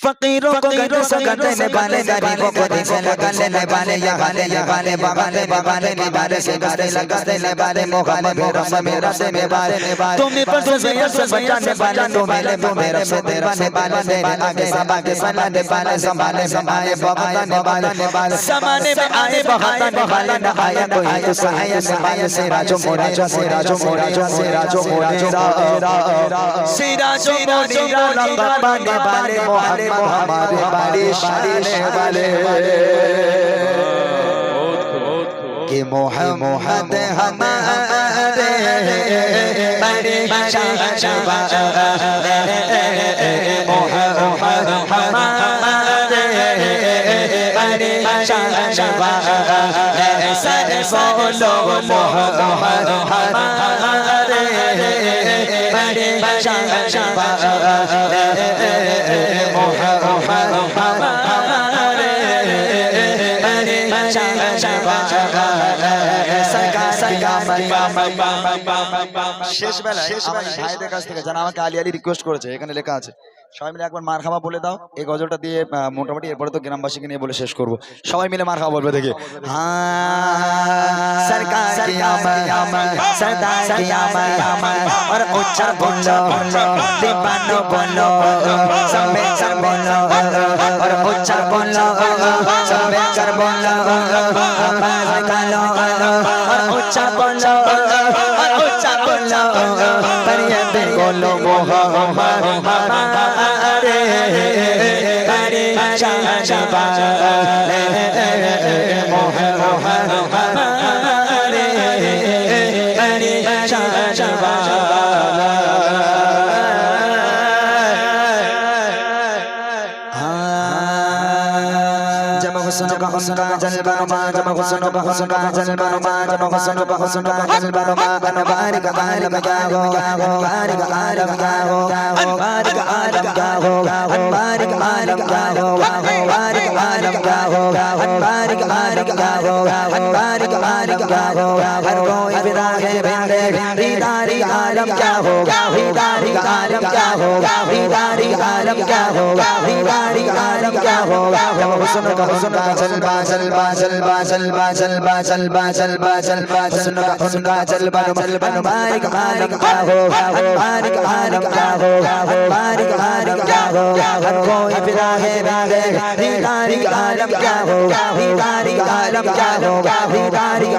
फकीरों को गंदे सगंदे ने बाले गरीबों को दिल लगाने ने बाले या बाले या बाले बाबाले ने बाबाले से बाले लगाने ने बाले मोहम्मद मेरा से मेरा से मे बाले ने बाले तुम पर से मेरा से बचाने वाले तो मेरे तो मेरा से तेरा से बाले से आगे सब आगे सना बाले संभाले संभाले बाबा ने बाले ने बाले समाने में आए बहाता ने बाले आया तो आए तो सहाय से आए से राजो मोरे से राजो मोरे से राजो मोरे से राजो मोरे बाबा ने बाले मोहम्मद इमाम हमारे बारे शाने वाले कि मोहम्मद हमारे बारे शाने वाले मोहम्मद हमारे बारे शाने वाले सर बोलो मोहम्मद हमारे बारे शाने वाले শেষ বেলা শেষ ভাইদের কাছ থেকে জানা আমাকে আলি আলি রিকোয়েস্ট করেছে এখানে লেখা আছে। সবাই মিলে একবার মার খাওয়া বলে দাও এই গজলটা দিয়ে মোটামুটি এরপরে তো গ্রামবাসীকে নিয়ে বলে শেষ করব। সবাই মিলে মার খাওয়া বলবে দেখি। সরকার চাপল চাপল পরিয়ে গোল মোহ রে حسن کا حسن کا جلبہ نما جمع حسن کا حسن کا جلبہ نما جمع حسن کا حسن کا جلبہ نما بارک عالم کا ہو بارک عالم کا ہو بارک عالم کا ہو بارک عالم کا ہو بارک عالم کا ہو بارک عالم کا ہو بارک عالم کا ہو ہر کوئی براہ بندے بیداری عالم کا ہو بیداری عالم کا ہو بیداری आलम क्या हो दीदारी का आलम क्या हो दीदारी का आलम क्या हो दीदारी का आलम क्या हो जब हुस्न का हुस्न का जलवा जलवा जलवा जलवा जलवा जलवा जलवा जलवा हुस्न का हुस्न का जलवा जलवा अनवार का आलम क्या हो अनवार का आलम क्या हो अनवार का आलम क्या हो हर कोई फिदा है बेंदे दीदारी का आलम क्या हो दीदारी का आलम क्या हो दीदारी का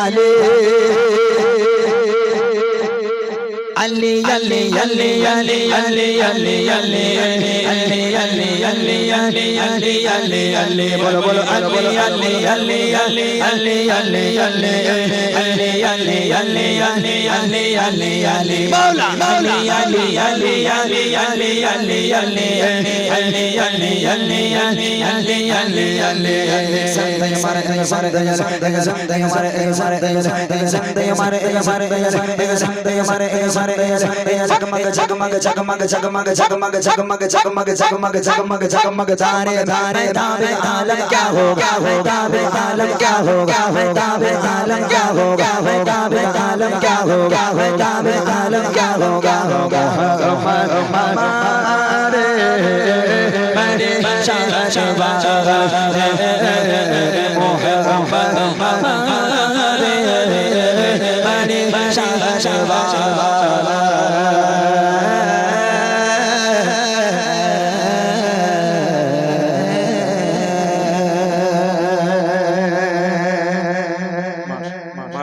ale Ali Ali Ali Ali Ali Ali Ali Ali Ali Ali Ali Ali Ali Ali bolo bolo Ali Ali Ali Ali Ali Ali Ali Ali Ali Ali Ali Ali Ali Ali Mola Mola Ali Ali Ali Ali Ali Ali Ali Ali Ali Ali Ali Ali Ali Santay mare mare daya daya santay mare mare daya daya santay mare mare daya santay mare मेरे जगमग जगमग जगमग जगमग जगमग जगमग जगमग जगमग जगमग जगमग धारे धारे धारे आलम क्या होगा होगा बे आलम क्या होगा होगा बे आलम क्या होगा होगा बे आलम क्या होगा होगा बे आलम क्या होगा होगा मारे मेरे शाह शाह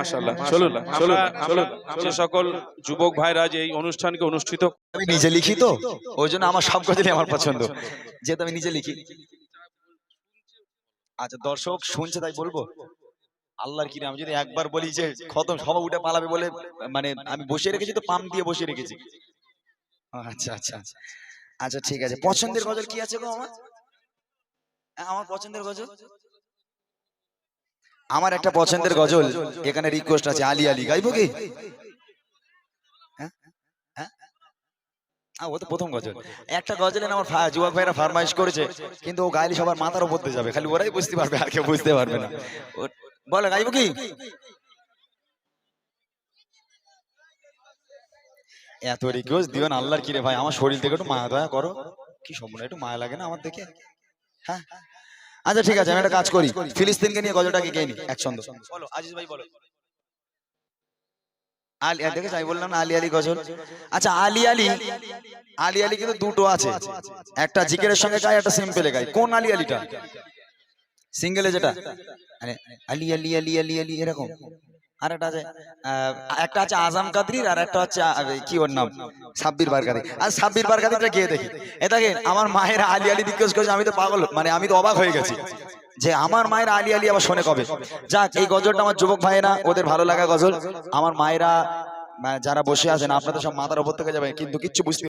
মাশাআল্লাহ চলুন চলুন চলুন। যে সকল যুবক ভাইরা যে এই অনুষ্ঠানকে অনুষ্ঠিত আমি নিজে লিখি তো ওই জন্য আমার সব আমার পছন্দ। যেহেতু আমি নিজে লিখি। আচ্ছা দর্শক শুনছে তাই বলব? আল্লাহর কিরে আমি যদি একবার বলি যে খতম সবাই উঠে পালাবে বলে মানে আমি বসিয়ে রেখেছি তো পাম দিয়ে বসিয়ে রেখেছি। ও, আচ্ছা আচ্ছা আচ্ছা। আচ্ছা ঠিক আছে। পছন্দের গজল কি আছে গো আমার? হ্যাঁ, আমার পছন্দের গজল? আমার একটা পছন্দের গজল এখানে রিকোয়েস্ট আছে আলী আলী গাইবো কি? হ্যাঁ? হ্যাঁ? ও তো প্রথম গজল। একটা আমার যুবক ভাইরা ফারমাইশ করেছে কিন্তু ও গাইলে সবার মাথার উপর দিয়ে যাবে খালি ওরাই বুঝতে পারবে আর কেউ বুঝতে পারবে না। ও- বলো গাইবো কি? এত রিকোয়েস্ট দিবেন আল্লাহর কিরে ভাই আমার শরীর থেকে একটু মায়া দয়া করো। কি সম্পূর্ণ একটু মায়া লাগে না আমার দেখে? হ্যাঁ? আচ্ছা ঠিক আছে আমি একটা কাজ করি ফিলিস্তিনকে নিয়ে গজলটাকে গেয়ে নি এক ছন্দ বলো আজিজ ভাই বলো আলী দেখেছ আমি বললাম না আলি আলি গজল আচ্ছা আলি আলি আলি আলি কিন্তু দুটো আছে একটা জিকেরের সঙ্গে গায় একটা সিম্পলে গায় কোন আলি আলিটা সিঙ্গেলে যেটা আলি আলি আলি আলি আলী এরকম আর একটা আছে একটা আছে কাদরির আর একটা হচ্ছে কি ওর নাম? সাব্বির আর সাব্বির গিয়ে দেখি। আমার মায়ের আলী আলী জিজ্ঞেস করেছে, আমি তো পাগল মানে আমি তো অবাক হয়ে গেছি যে আমার মায়ের আলী আলী আবার শোনে কবে? যাক, এই গজলটা আমার যুবক ভাইয়েরা, ওদের ভালো লাগা গজল। আমার মায়েরা মানে যারা বসে আছেন, আপনাদের সব মাথার উপর থেকে যাবে, কিন্তু কিচ্ছু বুঝতে